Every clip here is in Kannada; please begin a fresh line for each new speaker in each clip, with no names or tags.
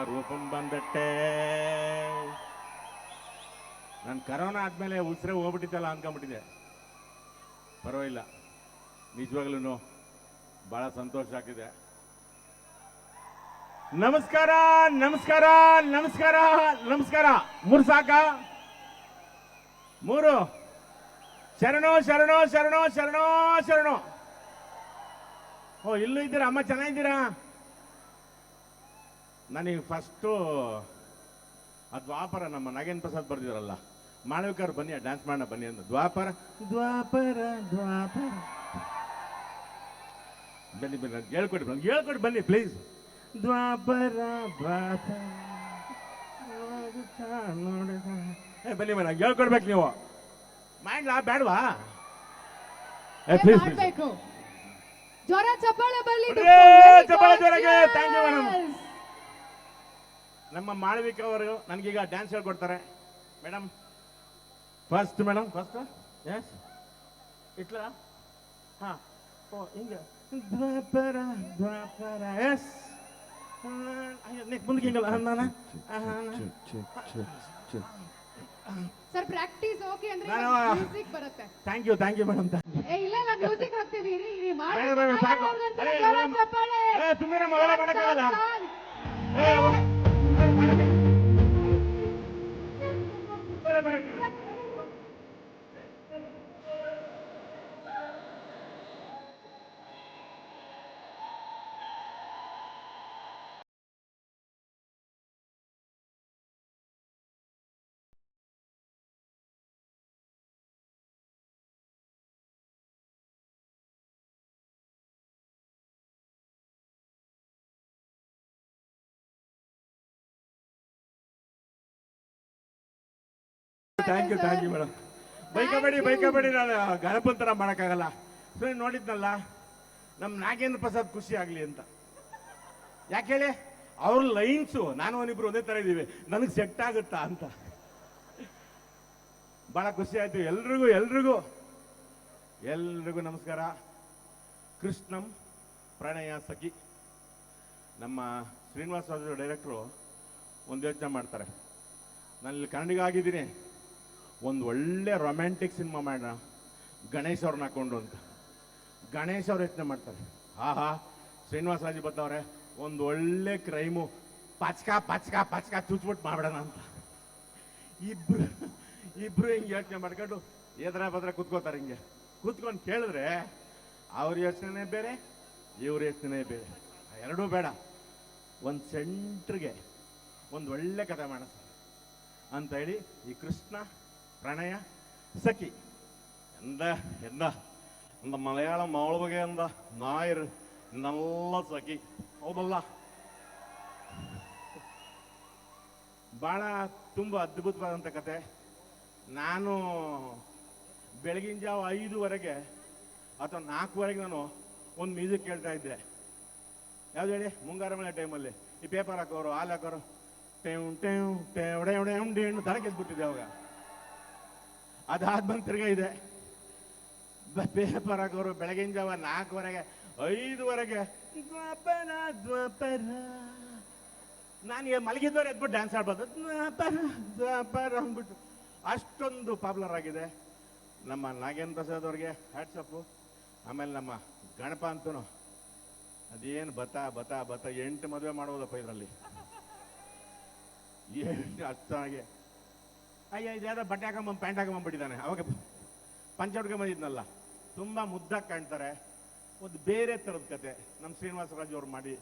ರೂಪಂ ಬಂದಟ್ಟೆ. ನಾನು ಕರೋನಾ ಆದ್ಮೇಲೆ ಉಸಿರೇ ಹೋಗ್ಬಿಟ್ಟಿತ್ತಲ್ಲ ಅನ್ಕೊಂಬಿಟ್ಟಿದೆ ಪರವಾಗಿಲ್ಲ. ನಿಜವಾಗ್ಲೂ ಬಹಳ ಸಂತೋಷ ಆಗಿದೆ ನಮಸ್ಕಾರ ನಮಸ್ಕಾರ ನಮಸ್ಕಾರ ನಮಸ್ಕಾರ. ಮೂರು ಸಾಕ? ಮೂರು. ಶರಣೋ ಶರಣೋ ಶರಣೋ ಶರಣೋ ಶರಣೋ. ಓ, ಇಲ್ಲೂ ಇದ್ದೀರಾ? ಅಮ್ಮ, ಚೆನ್ನಾಗಿದ್ದೀರಾ? ನನಗೆ ಫಸ್ಟು ಆ ದ್ವಾಪರ ನಮ್ಮ ನಾಗೇಂದ್ರ ಪ್ರಸಾದ್ ಬರ್ದಿದ್ರಲ್ಲ ಮಾಳವಿಕರ್ ಬನ್ನಿ ಡ್ಯಾನ್ಸ್ ಮಾಡೋಣ ಬನ್ನಿ ಅಂತ ದ್ವಾಪರ? ದ್ವಾಪರ ದ್ವಾಪರ. ಬನ್ನಿ ಬನ್ನಿ ಹೇಳ್ಕೊಡಿ ಬನ್ನಿ ಹೇಳ್ಕೊಡಿ ಬನ್ನಿ ಪ್ಲೀಸ್ ದ್ವಾಪರ ದ್ವಾಪರ. ಏ ಬನ್ನಿ ಬನ್ನಿ ನಂಗೆ ಹೇಳ್ಕೊಡ್ಬೇಕು ನೀವು. ಮಾಡ್ಲಾ ಬೇಡವಾ ಏ ಪ್ಲೀಸ್ ಪ್ಲೀಸ್
ಜ್ವರ ಚಪ್ಪಾಳೆ ಬರ್ಲಿ
ಹೊಡ್ರೆ, ಚಪ್ಪಾಳೆ ಜೋರಾಗಿ. Thank you madam. ನಮ್ಮ ಮಾಳವಿಕ ಅವರು ನನಗೀಗ ಡ್ಯಾನ್ಸ್ ಹೇಳ್ಕೊಡ್ತಾರೆ. Madam first madam first yes ಇಟ್ಲ? ಹಾಂ. ಓ ಹಿಂಗೆ. ದ್ವಾಪರ ದ್ವಾಪರ. ಎಸ್ ಮುಂದಕ್ಕೆ ಹಿಂಗಲ್ಲ. ನಾನು?
ಸರ್ ಪ್ರಾಕ್ಟೀಸ್ ಓಕೆ ಅಂದ್ರೆ
ನಾನು-
ಮ್ಯೂಸಿಕ್ ಬರುತ್ತೆ.
Thank you thank you madam
ಏ ಇಲ್ಲ ಇಲ್ಲ ಮ್ಯೂಸಿಕ್ ಹಾಕ್ತೀವಿ ಇರಿ ಇರಿ ಮಾಡಿ.
ಸಾಕು. ಏ, ತುಂಬಿನ ಮಗಳ ಮಾಡಕ್ಕಾಗಲ್ಲ ಏ, thank you thank you madam ಬೈಕಬೇಡಿ ಬೈಕಬೇಡಿ ನಾನು ಗಣಪನ್ ಥರ ಮಾಡೋಕ್ಕಾಗಲ್ಲ. ಸುಮ್ಮನೆ ನೋಡಿದ್ನಲ್ಲ ನಮ್ಮ ನಾಗೇಂದ್ರ ಪ್ರಸಾದ್ ಖುಷಿ ಆಗಲಿ ಅಂತ. ಯಾಕೆ ಹೇಳಿ? ಅವ್ರ ಲೈನ್ಸು ನಾನು ಒಂದಿಬ್ರು ಒಂದೇ ಥರ ಇದ್ದೀವಿ. ನನಗೆ ಸೆಟ್ ಆಗುತ್ತಾ ಅಂತ. ಭಾಳ ಖುಷಿ ಆಯ್ತು. ಎಲ್ರಿಗೂ ಎಲ್ರಿಗೂ. ಎಲ್ರಿಗೂ ನಮಸ್ಕಾರ. ಕೃಷ್ಣಂ ಪ್ರಣಯ ಸಖಿ. ನಮ್ಮ ಶ್ರೀನಿವಾಸ ಡೈರೆಕ್ಟ್ರು ಒಂದು ಯೋಚನೆ ಮಾಡ್ತಾರೆ. ನಾನು ಇಲ್ಲಿ ಕನ್ನಡಿಗ ಆಗಿದ್ದೀನಿ. ಒಂದು ಒಳ್ಳೆ ರೊಮ್ಯಾಂಟಿಕ್ ಸಿನಿಮಾ ಮಾಡೋಣ. ಗಣೇಶ್ ಅವ್ರನ್ನ ಹಾಕೊಂಡು ಅಂತ. ಗಣೇಶ್ ಅವ್ರು ಯೋಚನೆ ಮಾಡ್ತಾರೆ. ಆಹಾ, ಶ್ರೀನಿವಾಸ ರಾಜು ಬತ್ತವ್ರೆ, ಒಂದು ಒಳ್ಳೆ ಕ್ರೈಮು ಪಚ್ಕ ಪಚ್ಕ ಪಚ್ಕ ಚುಚ್ಬಿಟ್ಟು ಮಾಡ್ಬಿಡೋಣ ಅಂತ. ಇಬ್ರು ಇಬ್ರು ಹಿಂಗೆ ಯೋಚನೆ ಮಾಡ್ಕೊಂಡು ಎದ್ರ ಬದ್ರ ಕುತ್ಕೋತಾರೆ ಹಿಂಗೆ. ಕೂತ್ಕೊಂಡು ಕೇಳಿದ್ರೆ ಅವ್ರ ಯೋಚನೆ ಬೇರೆ, ಇವ್ರ ಯೋಚನೆ ಬೇರೆ. ಎರಡೂ ಬೇಡ. ಒಂದು ಸೆಂಟ್ರಿಗೆ ಒಂದು ಒಳ್ಳೆ ಕಥೆ ಮಾಡೋಣ ಅಂತ ಹೇಳಿ ಈ ಕೃಷ್ಣ പ്രണയ സഖി എന്താ എന്താ എന്താ മലയാളം മാളവിക എന്താ നായർ നല്ല സഖി ಹೌದಲ್ಲ ಬಹಳ ತುಂಬ ಅದ್ಭುತವಾದಂಥ ಕತೆ ನಾನು ಬೆಳಗಿನ ಜಾವ ಐದುವರೆಗೆ ಅಥವಾ ನಾಲ್ಕುವರೆಗೆ ನಾನು ಒಂದು ಮ್ಯೂಸಿಕ್ ಕೇಳ್ತಾ ಇದ್ದೆ ಯಾವ್ದು ಹೇಳಿ ಮುಂಗಾರು ಮಳೆ ಟೈಮಲ್ಲಿ ಈ ಪೇಪರ್ ಹಾಕೋರು ಹಾಲು ಹಾಕೋರು ಟೇವ್ ಟೇವ್ ಟೇವ್ ಟೇವ್ ಟೇವ್ ಟೇವ್ ದರ ಗೆದ್ಬಿಟ್ಟಿದೆ ಅವಾಗ ಅದಾದ್ಮೇಲೆ ತಿರ್ಗಾ ಇದೆ. ಪೇಪರ್ ಹಾಕೋರು ಬೆಳಗಿನ ಜಾವ ನಾಲ್ಕುವರೆಗೆ, ಐದುವರೆಗೆ ದ್ವಾಪರ ದ್ವಾಪರ ನಾನು ಮಲಗಿದ್ದವ್ರು ಎದ್ಬಿಟ್ಟು ಡ್ಯಾನ್ಸ್ ಆಡ್ಬೋದು. ದ್ವಾಪರ ದ್ವಾಪರ ಅಂದ್ಬಿಟ್ಟು ಅಷ್ಟೊಂದು ಪಾಪ್ಯುಲರ್ ಆಗಿದೆ. ನಮ್ಮ ನಾಗೇಂದ್ರ ಪ್ರಸಾದ್ ಅವ್ರಿಗೆ ಹ್ಯಾಟ್ಸಪ್ಪು ಆಮೇಲೆ ನಮ್ಮ ಗಣಪ ಅಂತೂ ಅದೇನು ಬತ ಬತ ಬತ ಎಂಟು ಮದುವೆ ಮಾಡೋದಪ್ಪ ಇದರಲ್ಲಿ. ಏನು ಅಷ್ಟಾಗೆ ಅಯ್ಯ ಇದ್ಯಾವುದೋ ಬಟ್ಟೆ ಹಾಕೊಂಬಂದು, ಪ್ಯಾಂಟ್ ಹಾಕೊಂಬಂದ್ಬಿಟ್ಟಿದ್ದಾನೆ ಅವಾಗ ಪಂಚ ಬಂದಿದ್ನಲ್ಲ. ತುಂಬ ಮುದ್ದಾಗಿ ಕಾಣ್ತಾರೆ. ಒಂದು ಬೇರೆ ಥರದ ಕತೆ. ನಮ್ಮ ಶ್ರೀನಿವಾಸರಾಜು ಅವ್ರು ಮಾಡಿ.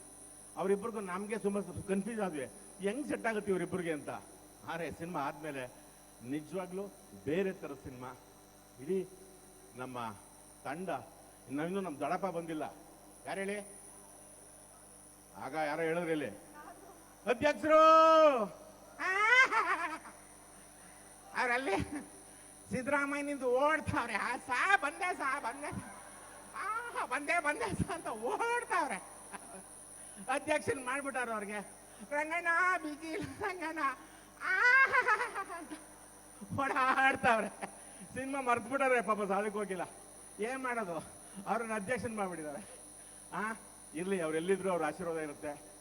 ಅವರಿಬ್ಬರಿಗೂ ನಮಗೆ ತುಂಬ ಕನ್ಫ್ಯೂಸ್ ಆದ್ವಿ. ಹೆಂಗ್ ಸೆಟ್ ಆಗುತ್ತೆ ಇವರಿಬ್ಬರಿಗೆ ಅಂತ. ಆದರೆ ಸಿನಿಮಾ ಆದಮೇಲೆ ನಿಜವಾಗ್ಲೂ ಬೇರೆ ಥರದ ಸಿನಿಮಾ. ಇಡೀ ನಮ್ಮ ತಂಡ, ಇನ್ನೂ ನಮ್ಮ ದಡಪ ಬಂದಿಲ್ಲ. ಯಾರು ಹೇಳಿ? ಆಗ ಯಾರೋ ಹೇಳಿದ್ರಿ ಇಲ್ಲಿ. ಅಧ್ಯಕ್ಷರು! ಅವರಲ್ಲಿ ಸಿದ್ದರಾಮಯ್ಯನಿಂದ ಓಡ್ತಾವ್ರೆ. ಆ ಸಾ ಬಂದೆ ಸಾ ಬಂದೆ. ಆ, ಬಂದೆ ಬಂದೆ ಸಾ ಅಂತ ಓಡ್ತಾವ್ರೆ. ಅಧ್ಯಕ್ಷನ್ ಮಾಡ್ಬಿಟ್ಟಾರ ಅವ್ರಿಗೆ. ರಂಗಣ್ಣ ಬಿಜಿ ಇಲ್ಲ ರಂಗಣ್ಣ ಓಡಾಡ್ತಾವ್ರೆ. ಸಿನಿಮಾ ಮರ್ತ್ಬಿಟ್ಟಾರೆ ಪಾಪ ಸಾಲಕ್ಕೆ ಹೋಗಿಲ್ಲ. ಏನ್ ಮಾಡೋದು? ಅವ್ರನ್ನ ಅಧ್ಯಕ್ಷನ್ ಮಾಡ್ಬಿಟ್ಟಿದ್ದಾರೆ. ಆ, ಇರ್ಲಿ, ಅವ್ರು ಎಲ್ಲಿದ್ರು ಅವ್ರ ಆಶೀರ್ವಾದ ಇರುತ್ತೆ.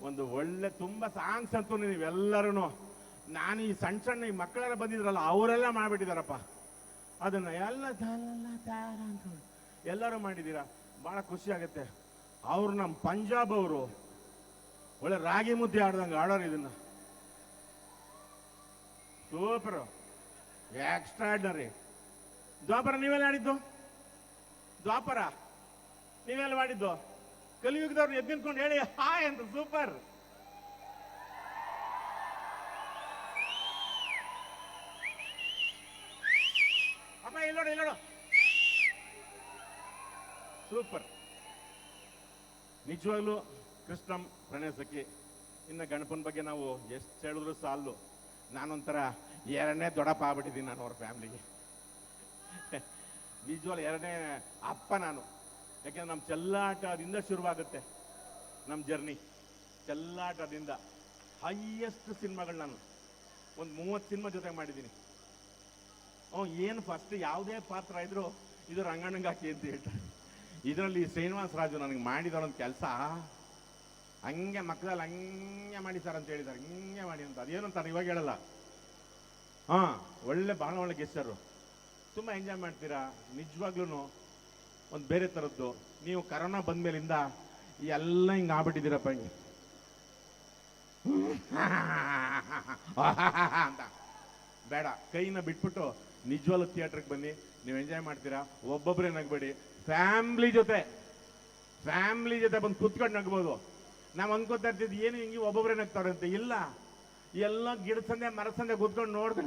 ಒಂದು ಒಳ್ಳೆ, ತುಂಬಾ ಸಾಂಗ್ಸ್ ಅಂತೂ ನೀವೆಲ್ಲರೂ ನಾನು ಈ ಸಣ್ಣ ಸಣ್ಣ ಈ ಮಕ್ಕಳೆಲ್ಲ ಬಂದಿದ್ರಲ್ಲ, ಅವರೆಲ್ಲ ಮಾಡಿಬಿಟ್ಟಿದಾರಪ್ಪ. ಅದನ್ನ ಎಲ್ಲ ಅಂತ ಎಲ್ಲರೂ ಮಾಡಿದ್ದೀರಾ ಭಾಳ ಖುಷಿ ಆಗುತ್ತೆ. ಅವ್ರು ನಮ್ಮ ಪಂಜಾಬ್ ಅವರು. ಒಳ್ಳೆ ರಾಗಿ ಮುದ್ದೆ ಆಡ್ದಂಗೆ ಆಡೋರು ಇದನ್ನ. ಸೂಪರ್. ಎಕ್ಸ್ಟ್ರಾಡ್ನರಿ ದ್ವಾಪರ, ನೀವೆಲ್ಲ ಆಡಿದ್ದು? ದ್ವಾಪರ, ನೀವೆಲ್ಲ ಮಾಡಿದ್ದು? ಕಲಿಯುಗದವ್ರು ಎದ್ದು ನಿಂತ್ಕೊಂಡು ಹೇಳಿ, ಹಾಯ್ ಅಂತ, ಸೂಪರ್. ಸೂಪರ್ ನಿಜವಾಗ್ಲೂ ಕೃಷ್ಣ ಪ್ರಣಯ ಸಖಿ ಇನ್ನು ಗಣಪನ ಬಗ್ಗೆ ನಾವು ಎಷ್ಟು ಹೇಳಿದ್ರು ಸಾಲು ನಾನೊಂಥರ ಎರಡನೇ ದೊಡ್ಡಪ್ಪ ಆಗ್ಬಿಟ್ಟಿದ್ದೀನಿ ನಾನು ಅವ್ರ ಫ್ಯಾಮಿಲಿಗೆ. ನಿಜವಾಗ್ಲು ಎರಡನೇ ಅಪ್ಪ ನಾನು. ಯಾಕೆಂದ್ರೆ ನಮ್ಮ ಚೆಲ್ಲಾಟದಿಂದ ಶುರುವಾಗುತ್ತೆ ನಮ್ಮ ಜರ್ನಿ. ಚೆಲ್ಲಾಟದಿಂದ ಹೈಯೆಸ್ಟ್ ಸಿನಿಮಾಗಳು ನಾನು. ಒಂದು ಮೂವತ್ತು ಸಿನಿಮಾ ಜೊತೆ ಮಾಡಿದ್ದೀನಿ. ಹ್ಞೂ ಏನು ಫಸ್ಟ್ ಯಾವುದೇ ಪಾತ್ರ ಇದ್ರು ಇದು ರಂಗಣ್ಣಂಗಾಕಿ ಅಂತ ಹೇಳ್ತಾರೆ. ಇದರಲ್ಲಿ ಶ್ರೀನಿವಾಸ ರಾಜು ನನಗೆ ಮಾಡಿದ ಒಂದು ಕೆಲಸ. ಹಂಗೆ ಮಕ್ಕಳಲ್ಲಿ ಹಂಗೆ ಮಾಡಿ ಸರ್ ಅಂತ ಹೇಳಿದ್ದಾರೆ ಹಿಂಗೆ ಮಾಡಿ ಅಂತ. ಅದೇನು ಅಂತಾರೆ, ಇವಾಗ ಹೇಳಲ್ಲ. ಹಾಂ, ಒಳ್ಳೆ, ಬಹಳ ಒಳ್ಳೆ ಗೆಸ್ಟರು ತುಂಬ ಎಂಜಾಯ್ ಮಾಡ್ತೀರಾ? ನಿಜವಾಗ್ಲೂ ಒಂದು ಬೇರೆ ಥರದ್ದು ನೀವು ಕರೋನಾ ಬಂದ್ಮೇಲಿಂದ ಎಲ್ಲ ಹಿಂಗೆ ಆಗ್ಬಿಟ್ಟಿದ್ದೀರಪ್ಪ ಹಿಂಗೆ. ಅಂತ. ಬೇಡ, ಕೈನ ಬಿಟ್ಬಿಟ್ಟು ನಿಜವಾಗ್ಲೂ ಥಿಯೇಟ್ರಿಗೆ ಬನ್ನಿ. ನೀವು ಎಂಜಾಯ್ ಮಾಡ್ತೀರಾ? ಒಬ್ಬೊಬ್ಬರೇ ನಗಬೇಡಿ. ಫ್ಯಾಮ್ಲಿ ಜೊತೆ. ಫ್ಯಾಮ್ಲಿ ಜೊತೆ ಬಂದು ಕುತ್ಕೊಂಡು ನಗ್ಬೋದು. ನಾವು ಅನ್ಕೋತಾ ಇರ್ತಿದ್ವಿ ಏನು ಹಿಂಗೆ ಒಬ್ಬೊಬ್ಬರೇ ಅಂತ? ಇಲ್ಲ. ಎಲ್ಲ ಗಿಡ ಸಂದೆ, ಮರ ಸಂದೆ ಕೂತ್ಕೊಂಡು ನೋಡಿದ್ರೆ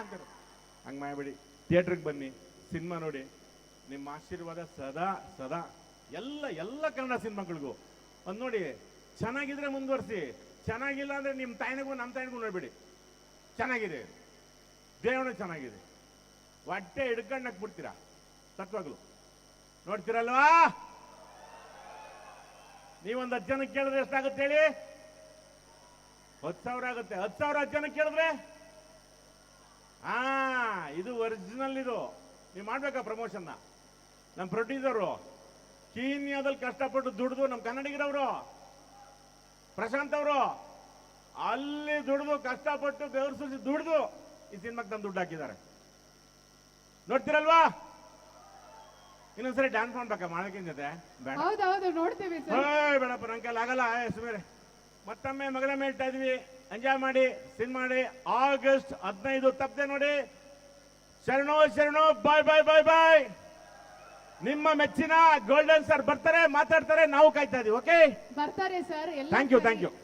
ಅಂತಾರೆ. ಹಂಗೆ ಮಾಡಬೇಡಿ. ಥಿಯೇಟ್ರಿಗೆ ಬನ್ನಿ. ಸಿನಿಮಾ ನೋಡಿ. ನಿಮ್ಮ ಆಶೀರ್ವಾದ ಸದಾ ಸದಾ. ಎಲ್ಲ ಎಲ್ಲ ಕನ್ನಡ ಸಿನಿಮಾಗಳಿಗೂ. ಒಂದು ನೋಡಿ, ಚೆನ್ನಾಗಿದ್ರೆ ಮುಂದುವರಿಸಿ. ಚೆನ್ನಾಗಿಲ್ಲ ಅಂದರೆ ನಿಮ್ಮ ತಾಯಿನಿಗೂ ನಮ್ಮ ತಾಯಿನಿಗೂ ನೋಡ್ಬೇಡಿ. ಚೆನ್ನಾಗಿದೆ. ದೇವನು ಚೆನ್ನಾಗಿದೆ. ಹೊಟ್ಟೆ ಹಿಡ್ಕೊಂಡಕ್ ಬಿಡ್ತೀರಾ? ತತ್ವಾಗ್ಲು ನೋಡ್ತೀರಲ್ವಾ? ನೀವೊಂದು ಹತ್ತು ಜನಕ್ಕೆ ಕೇಳಿದ್ರೆ ಎಷ್ಟಾಗುತ್ತೆ ಹೇಳಿ? ಹತ್ತು ಸಾವಿರ ಆಗುತ್ತೆ. ಹತ್ತು ಸಾವಿರ ಹತ್ತು ಜನಕ್ಕೆ ಕೇಳಿದ್ರೆ? ಹಾ, ಇದು ಒರಿಜಿನಲ್ ಇದು. ನೀವು ಮಾಡ್ಬೇಕಾ ಪ್ರಮೋಷನ್ನ ನಮ್ಮ ಪ್ರೊಡ್ಯೂಸರು ಕೀನ್ಯಾದಲ್ಲಿ ಕಷ್ಟಪಟ್ಟು ದುಡಿದು ನಮ್ಮ ಕನ್ನಡಿಗರವರು. ಪ್ರಶಾಂತ್ ಅವರು. ಅಲ್ಲಿ ದುಡಿದು ಕಷ್ಟಪಟ್ಟು ಬೆವರು ಸುರಿಸಿ ದುಡಿದು ಈ ಸಿನಿಮಾಕ್ಕೆ ತಂದು ದುಡ್ಡು ಹಾಕಿದ್ದಾರೆ. ನೋಡ್ತಿರಲ್ವಾ? ಇನ್ನೊಂದ್ಸರಿ ಡ್ಯಾನ್ಸ್ ಮಾಡ್ಬೇಕಾ ಮಾಡಕ್ಕಿನ ಜೊತೆ?
ಹೌದೌದು ನೋಡ್ತೀವಿ
ಬೇಡಪ್ಪ ನಂಗೆ ಕೈಲಿ ಆಗಲ್ಲ. ಸುಮೇರೆ ಮತ್ತೊಮ್ಮೆ ಮಗನ ಹೇಳ್ತಾ ಇದೀವಿ. ಎಂಜಾಯ್ ಮಾಡಿ ಸಿನಿಮಾ ಮಾಡಿ. ಆಗಸ್ಟ್ ಹದಿನೈದು ತಪ್ಪದೆ ನೋಡಿ. ಶರಣು ಶರಣು ಬಾಯ್ ಬಾಯ್ ಬಾಯ್ ಬಾಯ್ ನಿಮ್ಮ ಮೆಚ್ಚಿನ ಗೋಲ್ಡನ್ ಸರ್ ಬರ್ತಾರೆ ಮಾತಾಡ್ತಾರೆ ನಾವು ಕಾಯ್ತಾ ಇದೀವಿ ಓಕೆ
ಬರ್ತಾರೆ sir
thank you thank thank